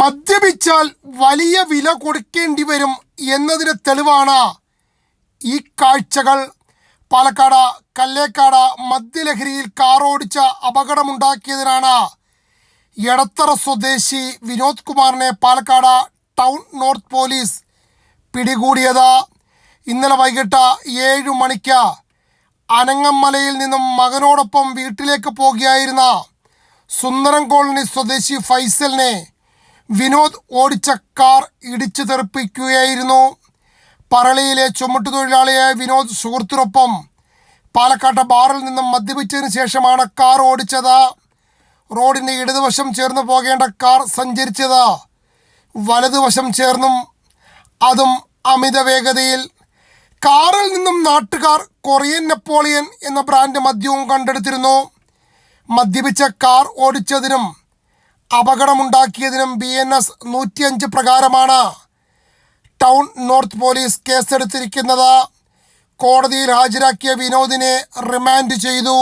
മദ്യപിച്ചാൽ വലിയ വില കൊടുക്കേണ്ടി വരും എന്നതിന് തെളിവാണ് ഈ കാഴ്ചകൾ. പാലക്കാട് കല്ലേക്കാട് മദ്യലഹരിയിൽ കാറോടിച്ച അപകടമുണ്ടാക്കിയതിനാണ് എടത്തറ സ്വദേശി വിനോദ് കുമാറിനെ പാലക്കാട് ടൗൺ നോർത്ത് പോലീസ് പിടികൂടിയത്. ഇന്നലെ വൈകിട്ട് ഏഴ് മണിക്ക് അനങ്ങമലയിൽ നിന്നും മകനോടൊപ്പം വീട്ടിലേക്ക് പോകുകയായിരുന്ന സുന്ദരം കോളനി സ്വദേശി ഫൈസലിനെ വിനോദ് ഓടിച്ച കാർ ഇടിച്ചു തെറിപ്പിക്കുകയായിരുന്നു. പറളിയിലെ ചുമട്ടുതൊഴിലാളിയായ വിനോദ് സുഹൃത്തിനൊപ്പം പാലക്കാട്ടെ ബാറിൽ നിന്നും മദ്യപിച്ചതിന് ശേഷമാണ് കാർ ഓടിച്ചത്. റോഡിന്റെ ഇടതുവശം ചേർന്ന് പോകേണ്ട കാർ സഞ്ചരിച്ചത്. വലതുവശം ചേർന്നും അതും അമിത വേഗതയിൽ. കാറിൽ നിന്നും നാട്ടുകാർ കൊറിയൻ നെപ്പോളിയൻ എന്ന ബ്രാൻഡ് മദ്യവും കണ്ടെടുത്തിരുന്നു. മദ്യപിച്ച കാർ ഓടിച്ചതിനും അപകടമുണ്ടാക്കിയതിനും ബി എൻ എസ് നൂറ്റിയഞ്ച് പ്രകാരമാണ്. ടൗൺ നോർത്ത് പോലീസ് കേസെടുത്തിരിക്കുന്നത്. കോടതിയിൽ ഹാജരാക്കിയ വിനോദിനെ റിമാൻഡ് ചെയ്തു.